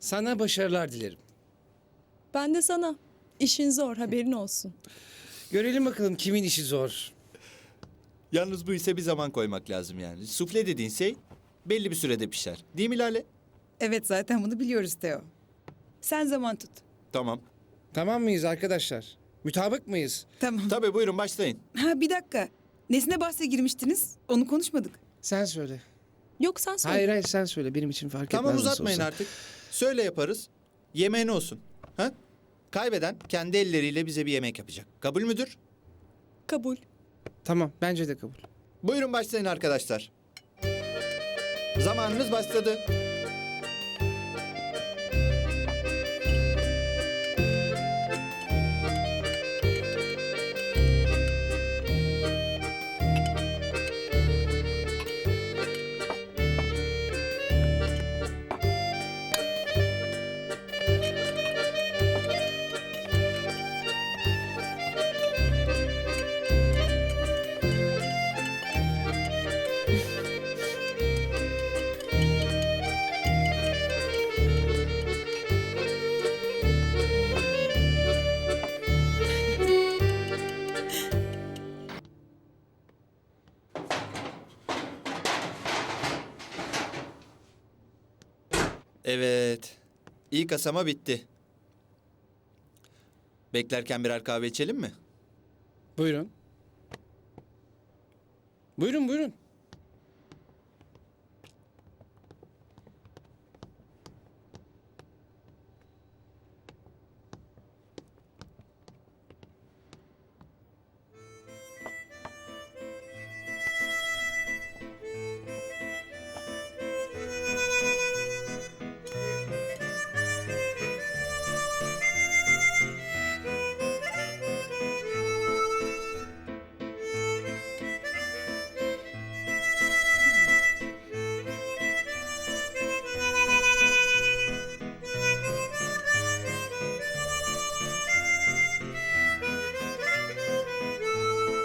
Sana başarılar dilerim. Ben de sana. İşin zor haberin olsun. Görelim bakalım kimin işi zor. Yalnız bu ise bir zaman koymak lazım yani. Sufle dediğin şey belli bir sürede pişer. Değil mi Lale? Evet zaten bunu biliyoruz Teo. Sen zaman tut. Tamam. Tamam mıyız arkadaşlar? Mütabık mıyız? Tamam. Tabii buyurun başlayın. Ha bir dakika. Nesine bahse girmiştiniz? Onu konuşmadık. Sen söyle. Yok sen söyle. Hayır hayır sen söyle. Benim için fark Tamam etmez nasıl uzatmayın olsa. artık. Söyle yaparız. Yemeğine olsun. Ha? Kaybeden kendi elleriyle bize bir yemek yapacak. Kabul müdür? Kabul. Tamam bence de kabul. Buyurun başlayın arkadaşlar. Zamanınız başladı. Evet. İlk asama bitti. Beklerken birer kahve içelim mi? Buyurun. Buyurun buyurun.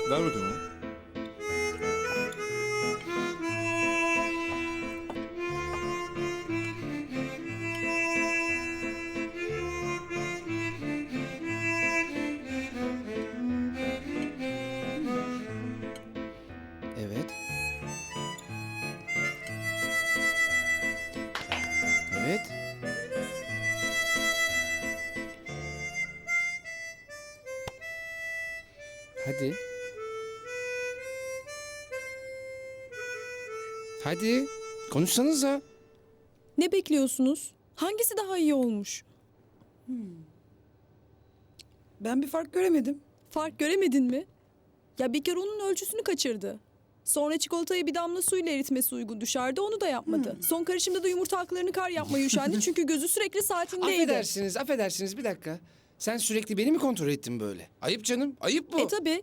Ver bakayım. Evet. Evet. Hadi. Hadi. Konuşsanıza. Ne bekliyorsunuz? Hangisi daha iyi olmuş? Ben bir fark göremedim. Fark göremedin mi? Ya bir kere onun ölçüsünü kaçırdı. Sonra çikolatayı bir damla suyla eritmesi uygun düşerdi onu da yapmadı. Son karışımda da yumurta haklarını kar yapmayı üşendi çünkü gözü sürekli saatindeydi. Affedersiniz, affedersiniz bir dakika. Sen sürekli beni mi kontrol ettin böyle? Ayıp canım, ayıp bu. E tabi.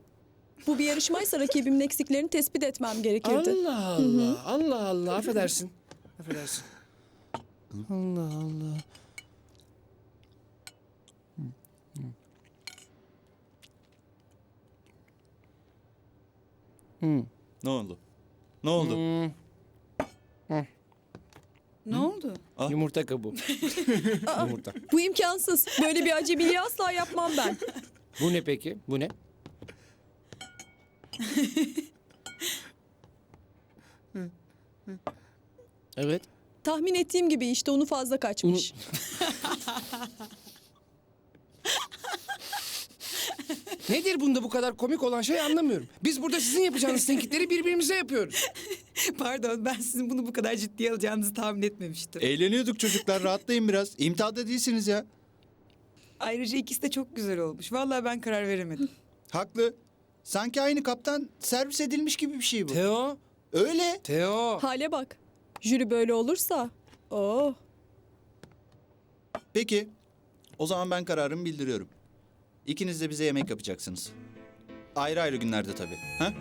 Bu bir yarışmaysa rakibimin eksiklerini tespit etmem gerekirdi. Allah Allah, Allah Allah. Affedersin. Affedersin. Allah Allah. Ne oldu? Ne oldu? Ne oldu? Ah. Yumurta kabuğu. Yumurta. Bu imkansız. Böyle bir acemiliği asla yapmam ben. Bu ne peki? Bu ne? Evet. Tahmin ettiğim gibi işte onu fazla kaçmış. Nedir bunda bu kadar komik olan şey anlamıyorum. Biz burada sizin yapacağınız tenkitleri birbirimize yapıyoruz. Pardon ben sizin bunu bu kadar ciddiye alacağınızı tahmin etmemiştim. Eğleniyorduk çocuklar. Rahatlayın biraz. İmtihanda değilsiniz ya. Ayrıca ikisi de çok güzel olmuş. Vallahi ben karar veremedim. Haklı. Sanki aynı kaptan servis edilmiş gibi bir şey bu. Teo, Öyle. Teo. Hale bak. Jüri böyle olursa. Oh. Peki. O zaman ben kararımı bildiriyorum. İkiniz de bize yemek yapacaksınız. Ayrı ayrı günlerde tabii. Ha?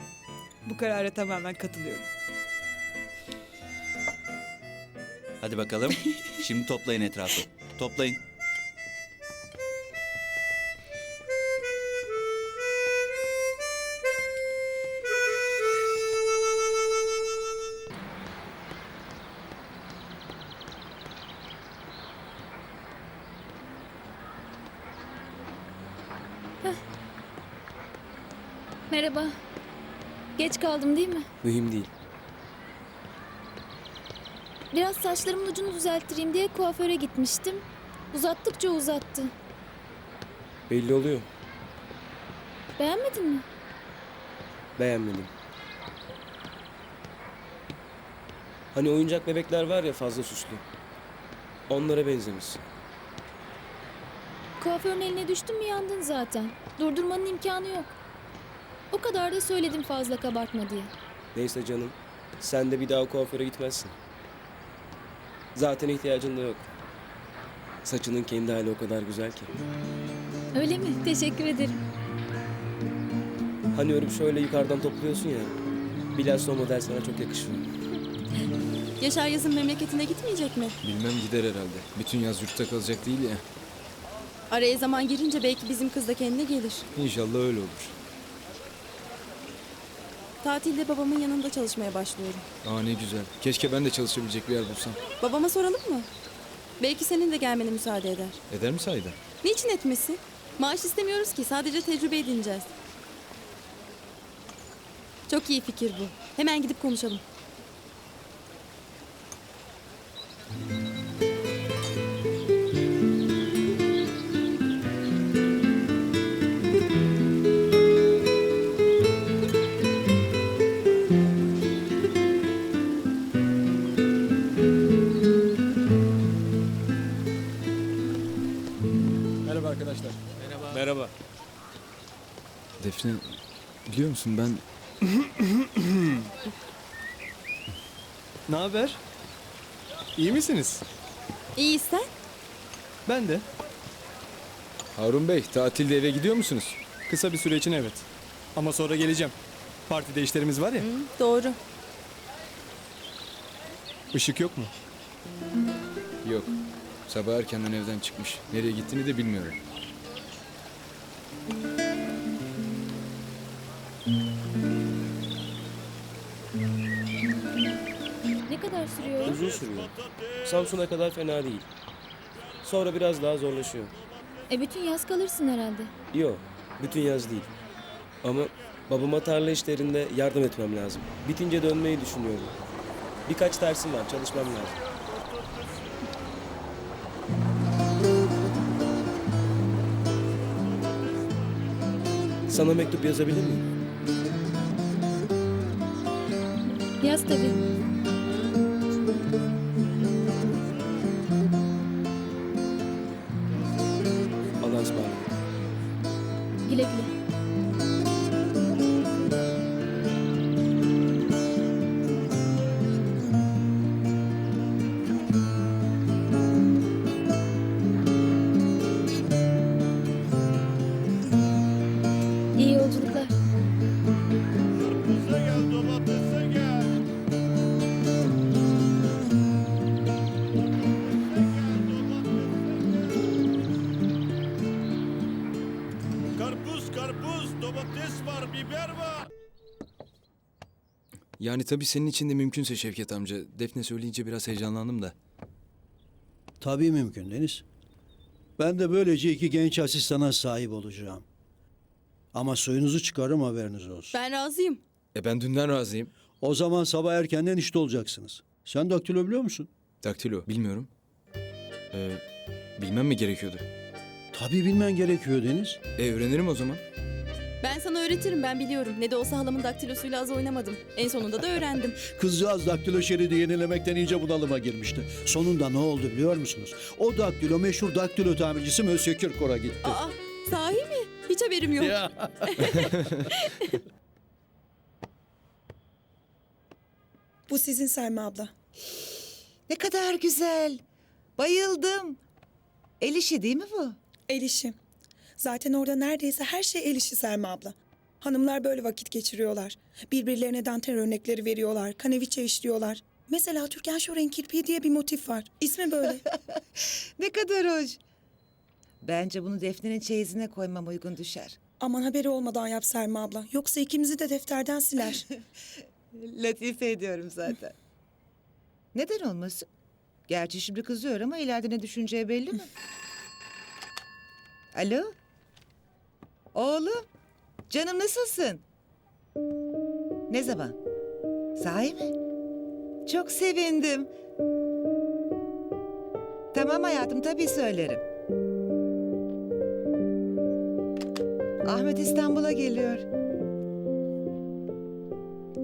Bu karara tamamen katılıyorum. Hadi bakalım. Şimdi toplayın etrafı. Toplayın. Merhaba. Geç kaldım değil mi? Mühim değil. Biraz saçlarımın ucunu düzelttireyim diye kuaföre gitmiştim. Uzattıkça uzattı. Belli oluyor. Beğenmedin mi? Beğenmedim. Hani oyuncak bebekler var ya fazla süslü. Onlara benzemişsin. Kuaförün eline düştün mü yandın zaten. Durdurmanın imkanı yok. O kadar da söyledim fazla kabartma diye. Neyse canım. Sen de bir daha kuaföre gitmezsin. Zaten ihtiyacın da yok. Saçının kendi hali o kadar güzel ki. Öyle mi? Teşekkür ederim. Hani örüp şöyle yukarıdan topluyorsun ya. Bilhassa o model sana çok yakışıyor. Yaşar yazın memleketine gitmeyecek mi? Bilmem gider herhalde. Bütün yaz yurtta kalacak değil ya. Araya zaman girince belki bizim kız da kendine gelir. İnşallah öyle olur. Tatilde babamın yanında çalışmaya başlıyorum. Aa ne güzel. Keşke ben de çalışabilecek bir yer bulsam. Babama soralım mı? Belki senin de gelmene müsaade eder. Eder mi sahiden? Niçin etmesin? Maaş istemiyoruz ki sadece tecrübe edineceğiz. Çok iyi fikir bu. Hemen gidip konuşalım. Merhaba. Defne biliyor musun ben Ne haber? İyi misiniz? İyi sen? Ben de. Harun Bey tatilde eve gidiyor musunuz? Kısa bir süre için evet. Ama sonra geleceğim. Partide işlerimiz var ya. Doğru. Işık yok mu? Yok. Sabah erkenden evden çıkmış. Nereye gittiğini de bilmiyorum. Ne kadar sürüyor? Uzun sürüyor. Samsun'a kadar fena değil. Sonra biraz daha zorlaşıyor. E bütün yaz kalırsın herhalde. Yok, bütün yaz değil. Ama babama tarla işlerinde yardım etmem lazım. Bitince dönmeyi düşünüyorum. Birkaç dersim var, çalışmam lazım. Sana mektup yazabilir miyim? Yaz tabii. Domates var, biber var. Yani tabii senin için de mümkünse Şevket amca. Defne söyleyince biraz heyecanlandım da. Tabii mümkün Deniz. Ben de böylece iki genç asistana sahip olacağım. Ama suyunuzu çıkarım haberiniz olsun. Ben razıyım. E ben dünden razıyım. O zaman sabah erkenden işte olacaksınız. Sen daktilo biliyor musun? Daktilo bilmiyorum. Ee, bilmem mi gerekiyordu? Tabii bilmen gerekiyor Deniz. E öğrenirim o zaman. Ben sana öğretirim ben biliyorum. Ne de olsa halamın daktilosuyla az oynamadım. En sonunda da öğrendim. Kızcağız daktilo şeridi yenilemekten iyice bunalıma girmişti. Sonunda ne oldu biliyor musunuz? O daktilo meşhur daktilo tamircisi Mösyö Kirkor'a gitti. Aa sahi mi? Hiç haberim yok. Ya. Bu sizin Selma abla. Ne kadar güzel. Bayıldım. El işi değil mi bu? El işi. Zaten orada neredeyse her şey el işi Selma abla. Hanımlar böyle vakit geçiriyorlar. Birbirlerine dantel örnekleri veriyorlar. Kaneviçe işliyorlar. Mesela Türkan Şoren kirpiği diye bir motif var. İsmi böyle. Ne kadar hoş. Bence bunu Defne'nin çeyizine koymam uygun düşer. Aman haberi olmadan yap Selma abla. Yoksa ikimizi de defterden siler. Latife ediyorum zaten. Neden olmasın? Gerçi şimdi kızıyor ama ileride ne düşüneceği belli mi? Alo? Oğlum, canım nasılsın? Ne zaman? Sahi mi? Çok sevindim. Tamam hayatım tabii söylerim. Ahmet İstanbul'a geliyor.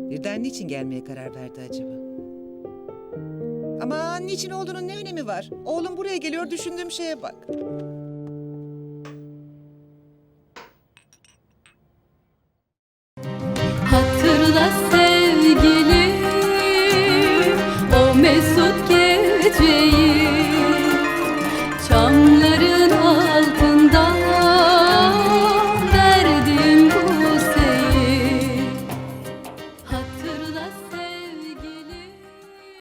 Birden niçin gelmeye karar verdi acaba? Ama niçin olduğunun ne önemi var? Oğlum buraya geliyor düşündüğüm şeye bak. Hatırla sen